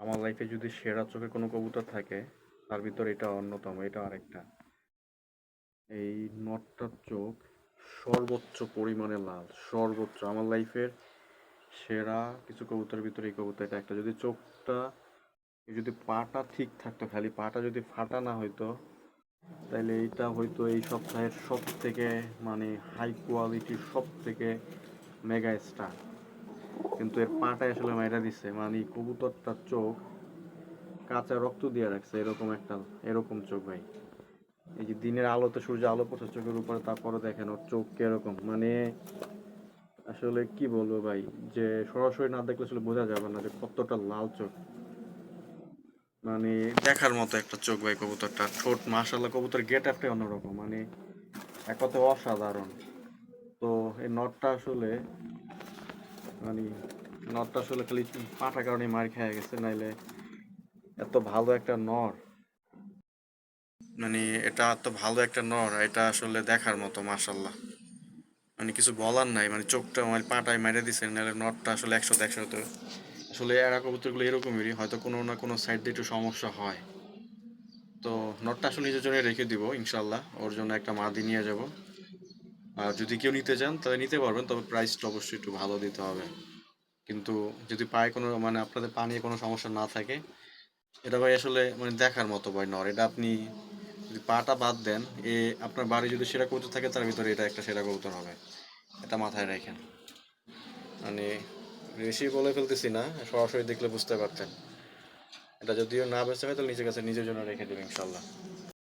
আমার লাইফে যদি সেরা চোখে কোনো কবুতর থাকে, তার ভিতর এটা অন্যতম, এটা আরেকটা। এই নটটার চোখ সর্বোচ্চ পরিমাণে লাল, সর্বোচ্চ। আমার লাইফের সেরা কিছু কবুতরের ভিতরে এই কবুতরটা একটা। যদি চোখটা, যদি পাটা ঠিক থাকতো, খালি পাটা যদি ফাটা না হইতো তাহলে এইটা হয়তো এই সপ্তাহের সব থেকে মানে হাই কোয়ালিটির সব থেকে মেগা স্টার কিন্তু এর পাটা আসলে মাইরা দিচ্ছে মানে কবুতরটার চোখ কাঁচা রক্ত দিয়ে রাখছে, এরকম একটা, এরকম চোখ ভাই। এই যে দিনের আলোতে সূর্য আলো পড়ছে চোখের উপরে, তারপরে দেখেন ওর চোখ কীরকম। মানে আসলে কি বলব ভাই, যে সরাসরি না দেখলে আসলে বোঝা যাবে না যে কতটা লাল চোখ। মানে দেখার মতো একটা চোখ ভাই কবুতরটা। ঠোঁট মাশাল্লাহ কবুতর গেট আপটাই অন্যরকম। মানে এক কথায় অসাধারণ। তো এই নটটা আসলে মানে নটটা আসলে খালি পাটা কারণে মার খেয়ে গেছে, নাইলে এত ভালো একটা নর। মানে এটা এত ভালো একটা নর, এটা আসলে দেখার মতো মাশাল্লাহ মানে কিছু বলার নাই মানে চোখটা মানে পাটায় মেরে দিছে নাহলে নটটা আসলে একশো একশো তো আসলে এরা কবুতরগুলো এরকমই, হয়তো কোনো না কোনো সাইড দিয়ে একটু সমস্যা হয়। তো নটটা আসলে নিজের জন্য রেখে দিব ইনশাল্লাহ ওর জন্য একটা মাদি নিয়ে যাব। আর যদি কেউ নিতে চান, তাহলে নিতে পারবেন, তবে প্রাইসটা অবশ্যই একটু ভালো দিতে হবে। কিন্তু যদি পায়ে কোনো মানে আপনাদের পা নিয়ে কোনো সমস্যা না থাকে, এটা ভাই আসলে মানে দেখার মতো ভাই নর এটা আপনি যদি পাটা বাদ দেন, এ আপনার বাড়ি যদি সেরা কবুতর থাকে, তার ভিতরে এটা একটা সেরা কবুতর হবে। এটা মাথায় রাখেন। মানে বেশি বলে ফেলতেছি না, সরাসরি দেখলে বুঝতে পারতেন। এটা যদিও না বেঁচে হয় তাহলে নিজের কাছে নিজের জন্য রেখে দেবেন ইনশাল্লাহ